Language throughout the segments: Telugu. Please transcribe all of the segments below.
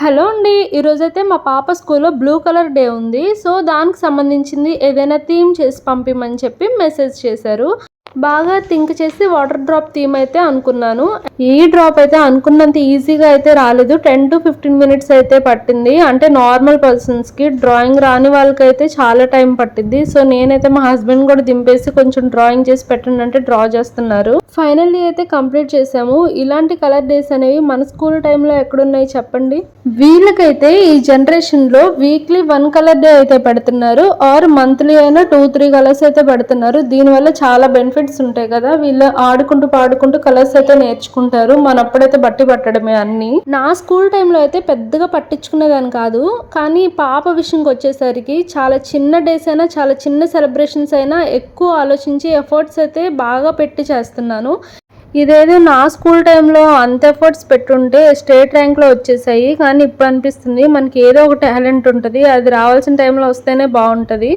హలో అండి ఈరోజైతే మా పాప స్కూల్లో బ్లూ కలర్ డే ఉంది. సో దానికి సంబంధించింది ఏదైనా థీమ్ చేసి పంపిమని చెప్పి మెసేజ్ చేశారు. బాగా థింక్ చేసి వాటర్ డ్రాప్ థీమ్ అయితే అనుకున్నాను. ఈ డ్రాప్ అయితే అనుకున్నంత ఈజీగా అయితే రాలేదు. టెన్ టు ఫిఫ్టీన్ మినిట్స్ అయితే పట్టింది. అంటే నార్మల్ పర్సన్స్కి డ్రాయింగ్ రాని వాళ్ళకైతే చాలా టైం పట్టింది సో నేనైతే మా హస్బెండ్ కూడా దింపేసి కొంచెం డ్రాయింగ్ చేసి పెట్టండి అంటే డ్రా చేస్తున్నారు. ఫైనల్లీ అయితే కంప్లీట్ చేసాము ఇలాంటి కలర్ డేస్ అనేవి మన స్కూల్ టైంలో ఎక్కడున్నాయి చెప్పండి? వీళ్ళకైతే ఈ జనరేషన్లో వీక్లీ వన్ కలర్ డే అయితే పెడుతున్నారు. ఆర్ మంత్లీ అయినా టూ త్రీ కలర్స్ అయితే పెడుతున్నారు. దీనివల్ల చాలా బెనిఫిట్ బెనిఫిట్స్ ఉంటాయి కదా వీళ్ళు ఆడుకుంటూ పాడుకుంటూ కలర్స్ అయితే నేర్చుకుంటారు. మనప్పుడైతే బట్టి పట్టడమే అన్ని. నా స్కూల్ టైంలో అయితే పెద్దగా పట్టించుకునేదాన్ని కాదు కానీ పాప విషయంకి వచ్చేసరికి చాలా చిన్న డేస్ అయినా చాలా చిన్న సెలబ్రేషన్స్ అయినా ఎక్కువ ఆలోచించి ఎఫర్ట్స్ అయితే బాగా పెట్టి చేస్తున్నాను. ఇదేదో నా స్కూల్ టైంలో అంత ఎఫర్ట్స్ పెట్టుంటే స్టేట్ ర్యాంక్లో వచ్చేసాయి కానీ ఇప్పుడు అనిపిస్తుంది మనకి ఏదో ఒక టాలెంట్ ఉంటుంది అది రావాల్సిన టైంలో వస్తేనే బాగుంటుంది.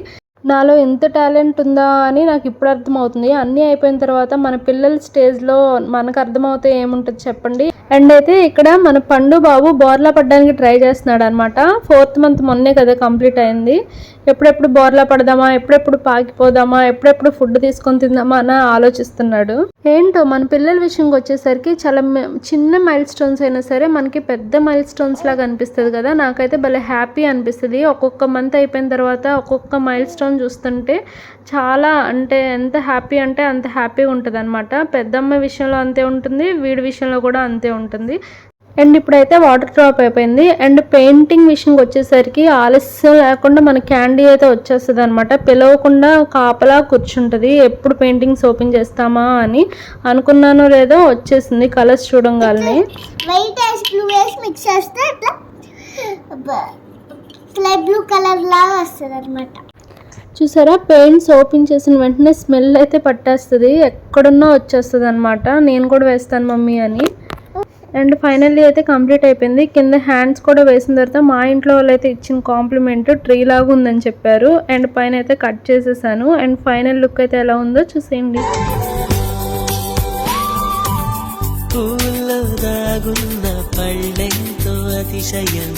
నాలో ఎంత టాలెంట్ ఉందా అని నాకు ఇప్పుడు అర్థమవుతుంది. అన్నీ అయిపోయిన తర్వాత మన పిల్లల స్టేజ్లో మనకు అర్థమవుతే ఏముంటుంది చెప్పండి. అండ్ అయితే ఇక్కడ మన పండు బాబు బోర్లా పడడానికి ట్రై చేస్తున్నాడు అనమాట ఫోర్త్ మంత్ మొన్నే కదా కంప్లీట్ అయింది. ఎప్పుడెప్పుడు బోర్లా పడదామా ఎప్పుడెప్పుడు పాకిపోదామా ఎప్పుడెప్పుడు ఫుడ్ తీసుకొని తిందామా అని ఆలోచిస్తున్నాడు. ఏంటో మన పిల్లల విషయంకి వచ్చేసరికి చాలా చిన్న మైల్ స్టోన్స్ అయినా సరే మనకి పెద్ద మైల్ స్టోన్స్ లాగా అనిపిస్తుంది కదా. నాకైతే భలే హ్యాపీ అనిపిస్తుంది. ఒక్కొక్క మంత్ అయిపోయిన తర్వాత ఒక్కొక్క మైల్ స్టోన్ చూస్తుంటే చాలా అంటే ఎంత హ్యాపీ అంటే అంత హ్యాపీగా ఉంటుంది అనమాట పెద్దమ్మ విషయంలో అంతే ఉంటుంది వీడి విషయంలో కూడా అంతే ఉంటుంది. అండ్ ఇప్పుడైతే వాటర్ డ్రాప్ అయిపోయింది. అండ్ పెయింటింగ్ విషయంకి వచ్చేసరికి ఆలస్యం లేకుండా మన క్యాండీ అయితే వచ్చేస్తుంది అనమాట పిలవకుండా కాపలా కూర్చుంటుంది. ఎప్పుడు పెయింటింగ్స్ ఓపెన్ చేస్తామా అని అనుకున్నానో లేదో వచ్చేసింది కలర్స్ చూడంగానే బ్లూ మిక్స్ చేస్తే ఇట్లా బ్లూ కలర్ లాగా వస్తుంది అనమాట చూసారా? పెయింట్స్ ఓపెన్ చేసిన వెంటనే స్మెల్ అయితే పట్టేస్తుంది. ఎక్కడున్నా వచ్చేస్తుంది అనమాట నేను కూడా వేస్తాను మమ్మీ అని. అండ్ ఫైనల్లీ అయితే కంప్లీట్ అయిపోయింది. కింద హ్యాండ్స్ కూడా వేసిన తర్వాత మా ఇంట్లో వాళ్ళు అయితే ఇచ్చిన కాంప్లిమెంట్ ట్రీ లాగా ఉందని చెప్పారు. అండ్ పైన అయితే కట్ చేసేసాను. అండ్ ఫైనల్ లుక్ అయితే ఎలా ఉందో చూసేయండి. పూల్లో దాగున్న పళ్ళెంతో అతిశయం.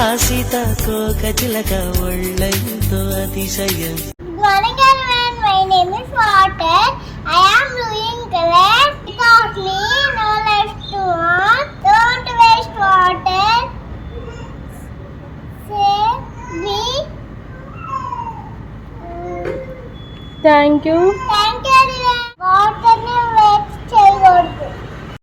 ആശിത കോകജിലക ഒള്ളെന്തോ അതിശയം വണക്കം ma'am my name is water I am blue in colour without me no life to on don't waste water save me thank you thank you water